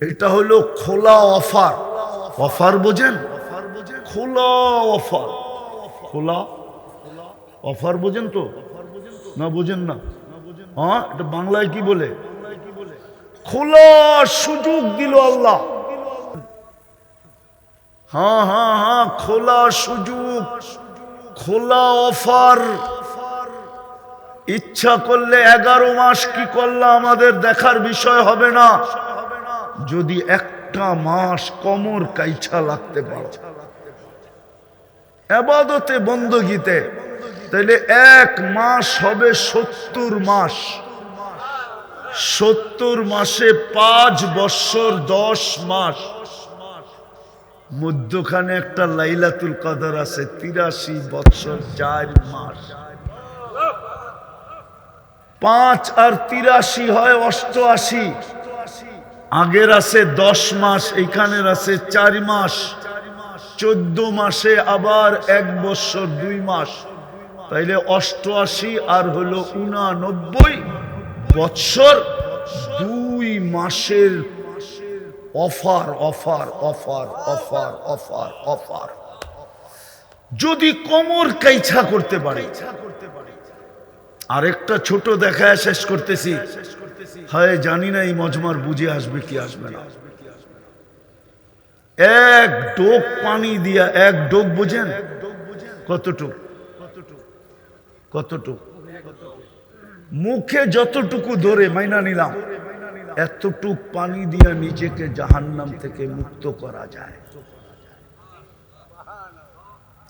এটা হলো খোলা অফার। অফার বোঝেন? খোলা অফার। খোলা অফার বোঝেন তো? না বোঝেন না? হ্যাঁ এটা বাংলায় কি বলে? খোলা সুযোগ দিল আল্লাহ। হ্যাঁ হ্যাঁ হ্যাঁ খোলা সুযোগ, খোলা অফার। ইচ্ছা করলে এগারো মাস কি করলে আমাদের দেখার বিষয় হবে না? যদি একটা মাস কমর কাইছা লাগতে পারো। এবাদতে বন্দগিতে তাইলে এক মাস হবে সত্তর মাস। সত্তর মাসে পাঁচ বৎসর দশ মাস। মধ্যখানে একটা লাইলাতুল কদর আছে, তিরাশি বৎসর চার মাস। পাঁচ আর তিরাশি হয় অষ্টআশি। আগের আছে দশ মাস এইখানের আছে চার মাস। চোদ্দ মাসে আবার এক বছর, দুই মাস। তাইলে অষ্টআশি আর হলো উনানব্বই বৎসর, দুই মাসের offer offer offer offer offer offer. যদি কোমর কাইছা করতে পারে আরেকটা ছোট দেখায় শেষ করতেছি। হয়, জানি না এই মজমার বুঝে আসবে কি আসবে না। এক ডোক পানি দিয়া, এক ডোক বুঝেন? কতটুক? কতটুক? মুখে যতটুকু ধরে মাইনা নিলাম, এতটুক পানি দিয়া নিজেকে জাহান্নাম থেকে মুক্ত করা যায়।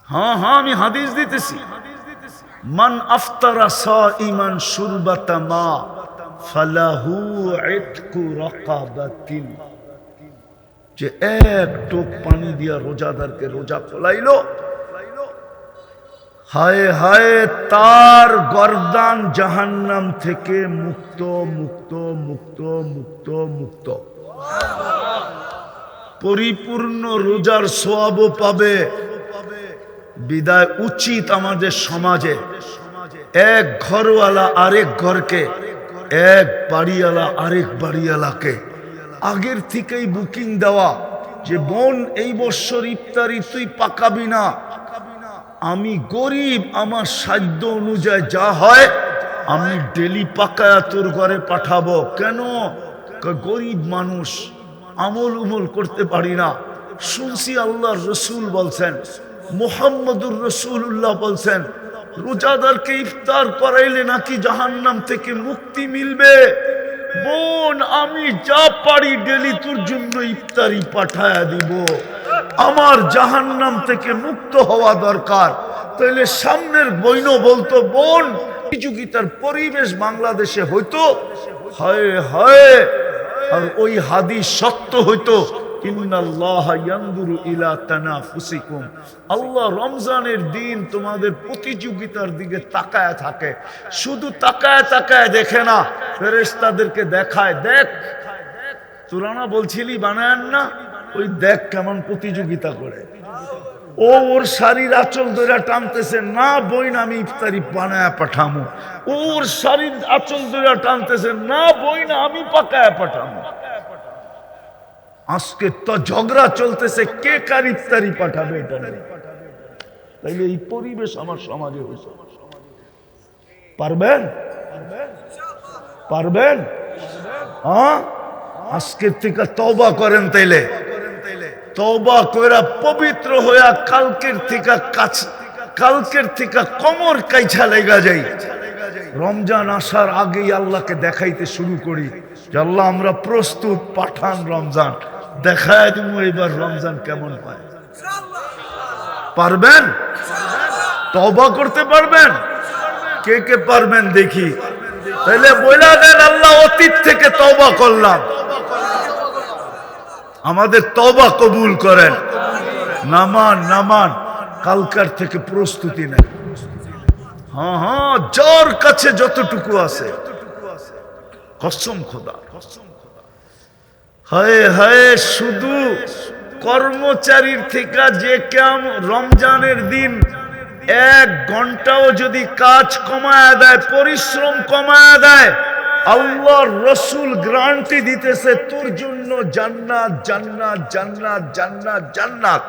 হ্যাঁ হ্যাঁ আমি হাদিস দিতেছি। মান আফতারা সাইমান শুরবাতা মা ফালাহু ইতকু রাকাবাতিন। যে এক টোপ পানি দিয়া রোজাদারকে রোজা খোলাইলো। হায় হায় তার গর্দান জাহান্নাম থেকে মুক্ত মুক্ত মুক্ত মুক্ত মুক্ত। পরিপূর্ণ রোজার সোয়াবও পাবে। বিদায় উচিত আমাদের সমাজে। এক ঘরওয়ালা আরেক ঘরকে, এক বাড়িওয়ালা আরেক বাড়িওয়ালাকে। আগের থেকেই বুকিং দেওয়া যে, বোন, এই বছর ইফতারি তুই পাকাবি না। আমি গরিব, আমার সাধ্য অনুযায়ী যা হয় আমি ডেলি পাকায়া তোর ঘরে পাঠাবো। কেন? গরিব মানুষ আমল উমল করতে পারি না। শুনছি আল্লাহর রসুল বলছেন মোহাম্মদুর রসুল্লাহ বলছেন, রোজাদারকে ইফতার করাইলে নাকি জাহান্নাম থেকে মুক্তি মিলবে? বোন, আমি যা পারি ডেলি তোর জন্য ইফতারি পাঠায়া দিব। আমার জাহান্নাম থেকে মুক্ত হওয়া দরকার। তাহলে সামনের বইন বলতো, বোন, প্রতিযোগিতার পরিবেশ বাংলাদেশে হইতো? হয় হয়, আর ওই হাদিস সত্য হইতো। আল্লাহ রমজানের দিন তোমাদের প্রতিযোগিতার দিকে তাকায় থাকে। শুধু তাকায় তাকায় দেখে না, ফেরেশতাদেরকে দেখায়, দেখ। তোরা বলছিলি বানায়েন না? ওই দেখ কেমন প্রতিযোগিতা করে। ও ওর শাড়ির আঁচল ধরে টানতেছে, না বইন আমি ইফতারি বানায় পাঠামো। ওর শাড়ির আঁচল ধরে টানতেছে, না বইন আমি পাকায় পাঠামো। আজকে তো ঝগড়া চলতেছে, কে কার ইফতারি পাঠাবে এটা। তাইলে এই পরিবেশ আমার সমাজে হয়েছে। পারবেন? পারবেন? হ্যাঁ? আজকের থেকে তবা করেন তাইলে। তবা কইরা পবিত্র হইয়া কালকের থেকে কাছ, কালকের থেকে কমর কাইছা লেগা যাই। রমজান আসার আগেই আল্লাহকে দেখাইতে শুরু করি আল্লাহ আমরা প্রস্তুত, পাঠান রমজান। দেখায় দিব এবার রমজান কেমন পায় পারবেন? তবা করতে পারবেন? কে কে পারবেন দেখি। তাহলে বইলা দেন, আল্লাহ অতীত থেকে তবা করলাম। আমাদের তবা কবুল করেন। নামান নামান, কালকার থেকে প্রস্তুতি নেন। হ্যাঁ হ্যাঁ যার কাছে যতটুকু আছে। কসম খোদা। হায় হায়, শুধু কর্মচারীর থেকে যে কাম রমজানের দিন এক ঘন্টাও যদি কাজ কমায় দেয়, পরিশ্রম কমায় দেয়, আল্লাহর রসুল গ্রান্টি দিতেছে, তোর জন্য জান্নাত জান্নাত জান্নাত জান্নাত জান্নাত।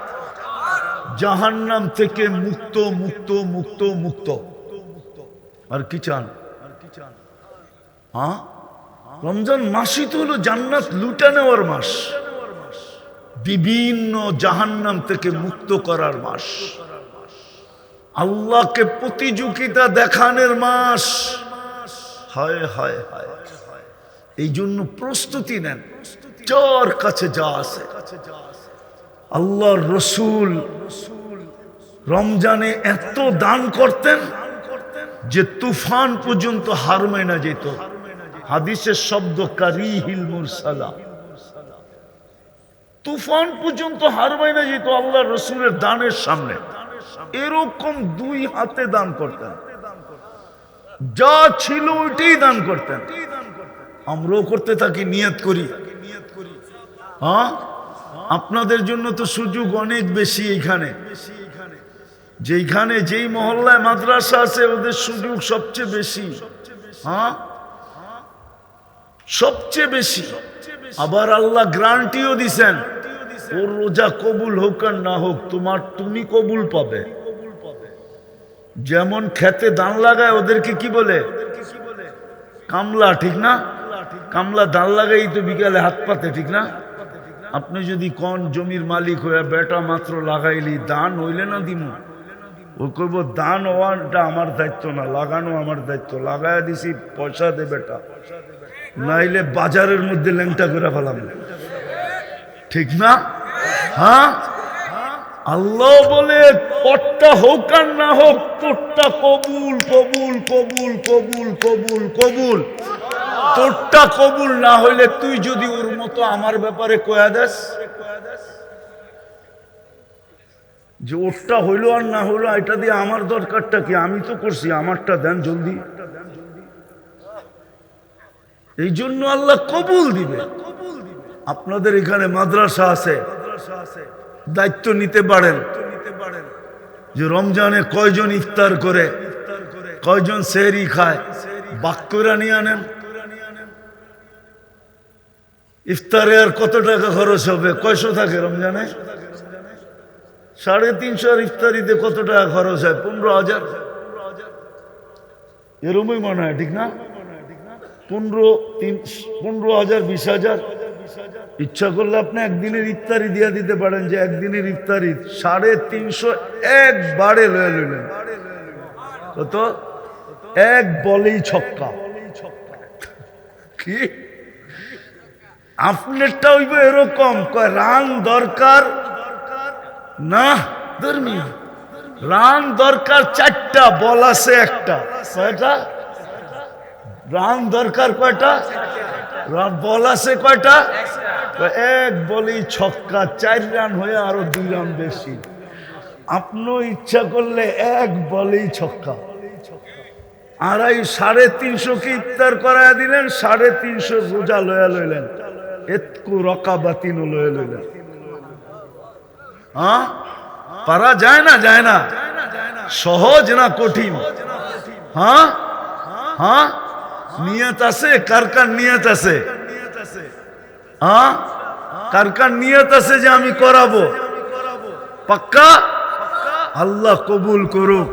জাহান্নাম থেকে মুক্ত মুক্ত মুক্ত মুক্ত। আর কি চান আর কি চান? হ্যাঁ? রমজান মাসই তো হলো জান্নাত লুটা নেওয়ার মাস। বিভিন্ন জাহান্নাম থেকে মুক্ত করার মাস। আল্লাহকে প্রতিযোগিতা দেখানোর মাস। হায় হায় হায়। এই জন্য প্রস্তুতি নেন। যার কাছে যা আছে। আল্লাহর রসুল রমজানে এত দান করতেন যে তুফান পর্যন্ত হার মেনা যেত। হাদিসের শব্দ কারিহিল মুরসালা। তুফান পর্যন্ত হার না যেত আল্লাহ রসুলের দানের সামনে। এরকম দুই হাতে দান করতেন। যা ছিল ওইটাই দান করতেন। আমরাও করতে থাকি, নিয়ত করি। হ্যাঁ? আপনাদের জন্য তো সুযোগ অনেক বেশি এইখানে। যেইখানে যেই মহল্লায় মাদ্রাসা আছে, ওদের সুযোগ সবচেয়ে বেশি। হ্যাঁ? সবচেয়ে বেশি। আবার আল্লাহ গ্রান্টিও দিছেন, ওর রোজা কবুল হোক আর না হোক, তোমার তুমি কবুল পাবে। যেমন খেতে দান লাগায়, ওদেরকে কি বলে? কামলা, ঠিক না? কামলা দান লাগাই তো বিকালে হাত পাতে, ঠিক না? আপনি যদি কোন, জমির মালিক হয়ে বেটা মাত্র লাগাইলি, দান হইলে না দিমু? ও কইব, দান হওয়াটা আমার দায়িত্ব না, লাগানো আমার দায়িত্ব, লাগায় দিছি, পয়সা দে বেটা। নাইলে বাজারের মধ্যে ল্যাংটা করে ফেলাম। ঠিক না? হ্যাঁ? আল্লাহ বলে, পটটা হোক আর না হোক, তোরটা কবুল কবুল কবুল কবুল কবুল কবুল। তোরটা কবুল না হইলে তুই যদি ওর মতো আমার ব্যাপারে কয়া দেস? যে ওরটা হইল আর না হইল, এটা দিয়ে আমার দরকারটা কি? আমি তো করছি, আমারটা দেন জলদি। এই জন্য আল্লাহ কবুল দিবে। আপনাদের এখানে মাদ্রাসা আছে, দায়িত্ব নিতে পারেন। যে রমজানে কয়জন ইফতার করে, কয়জন সেহরি খায় বাক্যরা নিয়ে আনেন। ইফতারে আর কত টাকা খরচ হবে? কয়শো থাকে রমজানে? সাড়ে তিনশো আর ইফতারিতে কত টাকা খরচ হয়? পনেরো হাজার। এরমই মনে হয়, ঠিক না? পনেরো, তিন, পনেরো হাজার, বিশ হাজার। ইচ্ছা করলে আপনি একদিনের ইফতারি দিয়ে দিতে পারেন যে একদিনের ইফতারি সাড়ে তিনশো এক একবারে লয়ে লইলেন। কত? এক বলেই ছক্কা। কি? আপনারটা হইব এরকম, কয়, রান দরকার না, ধর্মীয়। রান দরকার চারটা, বল আছে একটা। কয়টা? রান দরকার কয়টা? বল আছে কয়টা? এক বলেই ছক্কা, চার রান হয়ে আরও দুই রান বেশি। আপনিও ইচ্ছা করলে এক বলেই ছক্কা। আড়াই, সাড়ে তিনশো কে ইফতার করায় দিলেন? সাড়ে তিনশো রোজা লয়া লইলেন। এতকু রকা বাতিনও লয়ে লইলেন। হ্যাঁ পারা যায় না যায় না সহজ না কঠিন হ্যাঁ হ্যাঁ নিয়ত আছে কার কার নিয়ত আছে হ্যাঁ কার কার নিয়ত আছে যে আমি করাবো পাক্কা আল্লাহ কবুল করুক